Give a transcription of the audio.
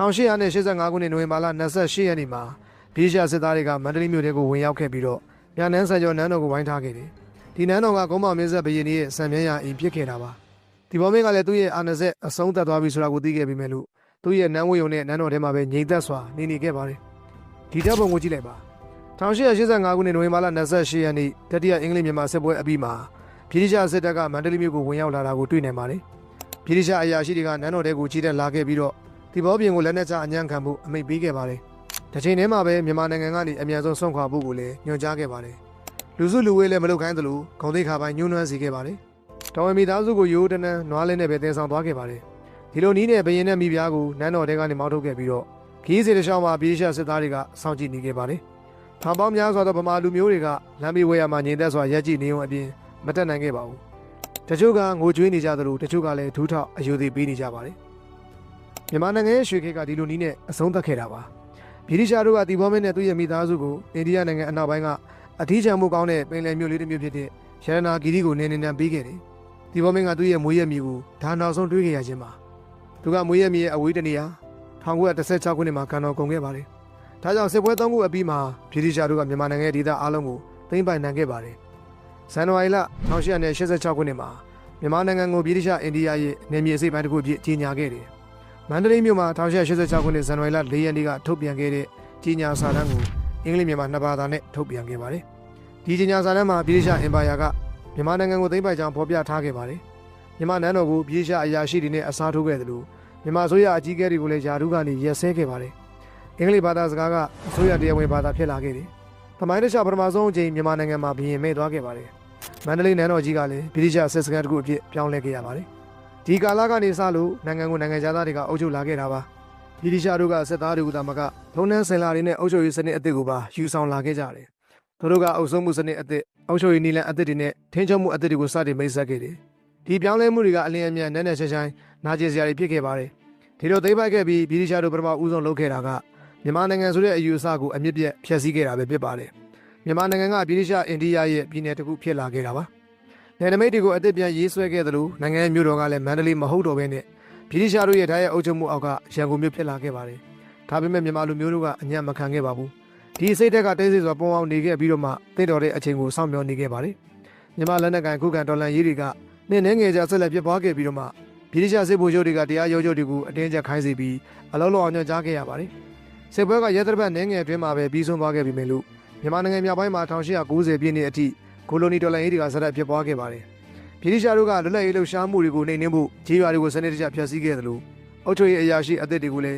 1885ခုနှစ်နိုဝင်ဘာလ28ရက်နေ့မှာဗြိတိရှစစ်သားတွေကမန္တလေးမြို့ထဲကိုဝင်ရောက်ခဲ့ပြီးတော့မြန်နန်းဆန်ကျော်နန်းတော်ကိုဝိုင်းထားခဲ့တယ်။ဒီနန်းတော်ကဂုံးမောင်မင်းဆက်ဘရင်ကြီးရဲ့စံမြန်းရအိမ်ပြစ်ခဲ့တာပါ။ဒီဘောမင်းကလည်းသူ့ရဲ့အာဏာစက်အဆုံးသတ်သွားပြီဆိုတာကိုသိခဲ့ပြီးမဲ့လို့သူ့ရဲ့နန်းဝယုံနဲ့နန်းတော်ထဲမှာပဲငြိမ်သက်စွာနေနေခဲ့ပါတယ်။ဒီတပ်ပုံကိုကြည့်လိုက်ပါ။1885ခုနှစ်နိုဝင်ဘာလ28ရက်နေ့တတိယအင်္ဂလိပ်မြန်မာစစ်ပွဲအပြီးမှာဗြိတိရှစစ်တပ်ကမန္တလေးမြို့ကိုဝင်ရောက်လာတာကိုတွေ့နိုင်ပါတယ်။ဗြိတိရှအရာရှိတွေကနန်းတော်ထဲကိုကြီးတက်လာခဲ့ပြီးတော့ ဒီဘောပြင်ကိုလက်နက်ချအညံ့ခံမှုအမိန့်ပေးခဲ့ပါတယ်။တစ်ချိန်တည်းမှာပဲမြန်မာနိုင်ငံကနေအများဆုံးဆွန့်ခွာဖို့ကိုလည်းညွှန်ကြားခဲ့ပါတယ်။လူစုလူဝေးလည်းမလုပ်ခိုင်းသလိုဂုံတိတ်ခါပိုင်းညှိုးနှွမ်းစေခဲ့ပါတယ်။တော်ဝင်မိသားစုကိုရိုးတနန်းနွားလဲနဲ့ပဲတင်ဆောင်သွားခဲ့ပါတယ်။ဒီလိုနီးနဲ့ဘရင်နဲ့မိဖုရားကိုနန်းတော်ထဲကနေမောင်းထုတ်ခဲ့ပြီးတော့ခီးစီတရှောင်းမှာဗြိတိရှစစ်သားတွေကစောင့်ကြည့်နေခဲ့ပါတယ်။ထောင်ပေါင်းများစွာသောဗမာလူမျိုးတွေကလမ်းဘေးဝဲရမှာညင်သက်စွာရက်ကြည့်နေုံအပြင်မတက်နိုင်ခဲ့ပါဘူး။တချို့ကငိုကြွေးနေကြသလိုတချို့ကလည်းဒူးထောက်အယူသေးပေးနေကြပါတယ်။ မြန်မာနိုင်ငံရဲ့ရွှေခေတ်ကဒီလိုနီးနဲ့အဆုံးသတ်ခဲ့တာပါ။ဗြိတိရှတို့ကဒီဘောမင်းနဲ့သူ့ရဲ့မိသားစုကိုအိန္ဒိယနိုင်ငံအနောက်ပိုင်းကအထီးချံမှုကောင်းတဲ့ပင်လယ်မြို့လေးတစ်မြို့ဖြစ်တဲ့ရတနာဂီရီကိုနေနေနံပေးခဲ့တယ်။ဒီဘောမင်းကသူ့ရဲ့မွေးရမြေကိုဒါနောက်ဆုံးတွေးခဲ့ရခြင်းပါ။သူကမွေးရမြေရဲ့အဝေးတနေရာ1916ခုနှစ်မှာကန်တော်ကုန်ခဲ့ပါတယ်။ဒါကြောင့်စစ်ပွဲသုံးခုအပြီးမှာဗြိတိရှတို့ကမြန်မာနိုင်ငံရဲ့ဒေသအလုံးကိုသိမ်းပိုင်နိုင်ခဲ့ပါတယ်။ဇန်နဝါရီလ1886ခုနှစ်မှာမြန်မာနိုင်ငံကိုဗြိတိရှအိန္ဒိယရဲ့နေမြေအစိပ်ပိုင်းတစ်ခုအဖြစ်ကြီးညာခဲ့တယ်။ မန္တလေးမြို့မှာ1886ခုနှစ်ဇန်နဝါရီလ4ရက်နေ့ကထုတ်ပြန်ခဲ့တဲ့ကြီးညာစာတမ်းကိုအင်္ဂလိပ်မြန်မာနှစ်ဘာသာနဲ့ထုတ်ပြန်ခဲ့ပါတယ်။ဒီကြီးညာစာတမ်းမှာဗြိတိရှအင်ပါယာကမြန်မာနိုင်ငံကိုသိမ်းပိုက်ကြောင်းဖော်ပြထားခဲ့ပါတယ်။မြန်မာနန်းတော်ကိုဗြိတိရှအရာရှိတွေနဲ့အစားထိုးခဲ့တယ်လို့မြန်မာဆိုရအကြီးအကဲတွေကိုလည်းယာရုကနေရက်စဲခဲ့ပါတယ်။အင်္ဂလိပ်ဘာသာစကားကအစိုးရတရားဝင်ဘာသာဖြစ်လာခဲ့တယ်။သမိုင်းတခြားပထမဆုံးအကြိမ်မြန်မာနိုင်ငံမှာဘုရင်မဲ့သွားခဲ့ပါတယ်။မန္တလေးနန်းတော်ကြီးကလည်းဗြိတိရှစစ်စခန်းတစ်ခုအဖြစ်ပြောင်းလဲခဲ့ရပါတယ်။ ဒီကာလကနေစလို့နိုင်ငံကိုနိုင်ငံသားတွေကအုပ်ချုပ်လာခဲ့တာပါ။ဗြိတိရှတို့ကစစ်သားတွေကသာမကထုံးနှန်းစင်လာတွေနဲ့အုပ်ချုပ်ရေးစနစ်အသစ်ကိုပါယူဆောင်လာခဲ့ကြတယ်။သူတို့ကအုပ်စိုးမှုစနစ်အသစ်အုပ်ချုပ်ရေးနည်းလမ်းအသစ်တွေနဲ့ထိန်းချုပ်မှုအသစ်တွေကိုစတင်မိတ်ဆက်ခဲ့တယ်။ဒီပြောင်းလဲမှုတွေကအလင်းအမြန်နဲ့နဲ့ဆိုင်ဆိုင်နာကျင်စရာတွေဖြစ်ခဲ့ပါတယ်။ဒီလိုသိမ်းပိုက်ခဲ့ပြီးဗြိတိရှတို့ပထမဦးဆုံးလုပ်ခဲ့တာကမြန်မာနိုင်ငံဆိုတဲ့အယူအဆကိုအမြင့်ပြတ်ဖျက်ဆီးခဲ့တာပဲဖြစ်ပါတယ်။မြန်မာနိုင်ငံကဗြိတိရှအိန္ဒိယရဲ့ပြည်နယ်တစ်ခုဖြစ်လာခဲ့တာပါ။ နယ်နိမိတ်တွေကိုအသစ်ပြန်ရေးဆွဲခဲ့သလိုနိုင်ငံရဲ့မြို့တော်ကလည်းမန္တလေးမဟုတ်တော့ဘဲနဲ့ဗြိတိရှတို့ရဲ့ဓာတ်ရဲ့အုပ်ချုပ်မှုအောက်ကရန်ကုန်မြို့ဖြစ်လာခဲ့ပါတယ်။ဒါပေမဲ့မြန်မာလူမျိုးတို့ကအညံ့မခံခဲ့ပါဘူး။ဒီစိတ်သက်ကတိတ်ဆိတ်စွာပုံအောင်နေခဲ့ပြီးတော့မှသိတော်တဲ့အချိန်ကိုစောင့်မျှော်နေခဲ့ပါတယ်။မြန်မာလက်နက်ကန်ခုခံတော်လှန်ရေးတွေကနင်းနှဲငယ်ကြဆက်လက်ဖြစ်ပွားခဲ့ပြီးတော့မှဗြိတိရှစစ်ဗိုလ်ချုပ်တွေကတရားရုံးချုပ်တွေကိုအတင်းကျပ်ခိုင်းစီပြီးအလုံးလုံးအောင်ညွှန်ကြားခဲ့ရပါတယ်။စစ်ပွဲကရဲတပ်ဖွဲ့နှင်းငယ်အတွင်းမှာပဲပြီးဆုံးသွားခဲ့ပြီမယ်လို့မြန်မာနိုင်ငံမြောက်ပိုင်းမှာ1890ပြည့်နှစ်အထိ ကိုလိုနီတော်လှန်ရေးတွေကဆက်လက်ဖြစ်ပွားခဲ့ပါတယ်။ဗြိတိရှတို့ကလွတ်လပ်ရေးလှုပ်ရှားမှုတွေကိုနှိမ်နင်းဖို့ဂျေးရွာတွေကိုစနစ်တကျဖျက်ဆီးခဲ့တယ်လို့အုပ်ချုပ်ရေးအရာရှိအသစ်တွေကိုလည်း